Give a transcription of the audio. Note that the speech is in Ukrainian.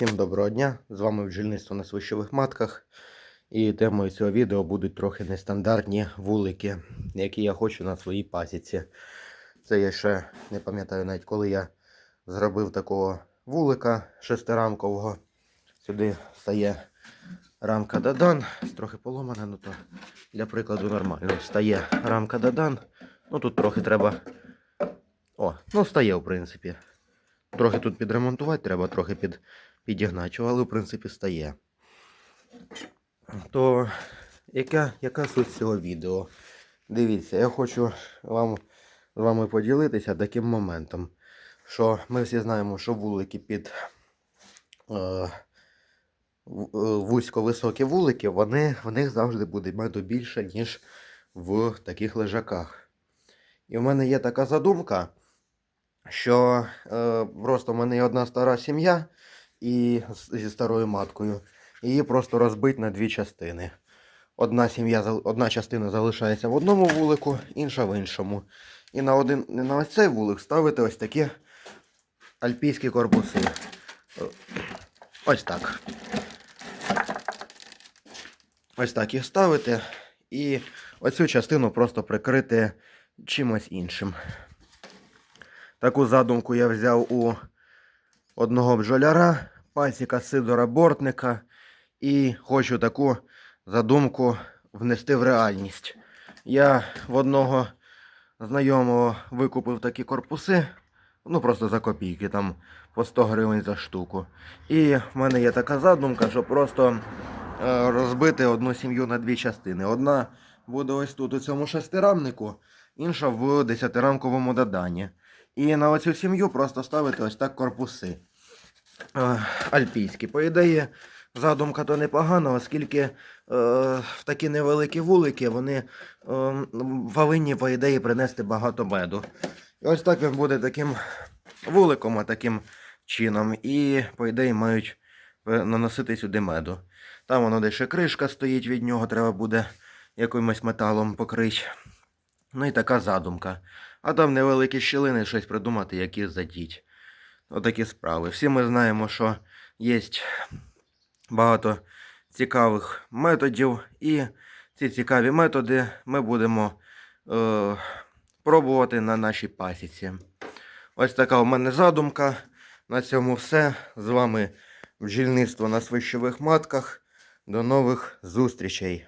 Всім доброго дня! З вами бджільництво на свищових матках. І темою цього відео будуть трохи нестандартні вулики, які я хочу на своїй пасіці. Це я ще не пам'ятаю навіть коли я зробив такого вулика шестирамкового. Сюди стає рамка Дадан, трохи поломана, ну то для прикладу нормально. Стає рамка Дадан. Ну тут трохи треба. О, ну стає, в принципі. Трохи тут підремонтувати треба, трохи під, підігнати, але в принципі стає. То яка, яка суть цього відео? Дивіться, я хочу вам, з вами поділитися таким моментом, що ми всі знаємо, що вулики під е, е, вузько-високі вулики, вони, в них завжди буде меду більше, ніж в таких лежаках. І в мене є така задумка, що е, просто в мене є одна стара сім'я і зі старою маткою. Її просто розбить на дві частини. Одна сім'я, одна частина залишається в одному вулику, інша в іншому. І на один на ось цей вулик ставити ось такі альпійські корпуси. Ось так. Ось так їх ставити. І оцю частину просто прикрити чимось іншим. Таку задумку я взяв у одного бджоляра, пасіка Сидора Бортника, і хочу таку задумку внести в реальність. Я в одного знайомого викупив такі корпуси, ну просто за копійки, там по 100 гривень за штуку. І в мене є така задумка, що просто е, розбити одну сім'ю на дві частини. Одна буде ось тут у цьому шестирамнику, інша в десятирамковому доданні. І на оцю сім'ю просто ставити ось так корпуси. Е, Альпійські. По ідеї, задумка то непогана, оскільки е, в такі невеликі вулики вони е, повинні, по ідеї, принести багато меду. І ось так він буде таким вуликом, а таким чином. І, по ідеї, мають е, наносити сюди меду. Там воно десь ще кришка стоїть від нього, треба буде якимось металом покрити. Ну і така задумка. А там невеликі щілини щось придумати, які задіть. Отакі справи. Всі ми знаємо, що є багато цікавих методів, і ці цікаві методи ми будемо е, пробувати на нашій пасіці. Ось така у мене задумка. На цьому все. З вами бджільництво на свищових матках. До нових зустрічей!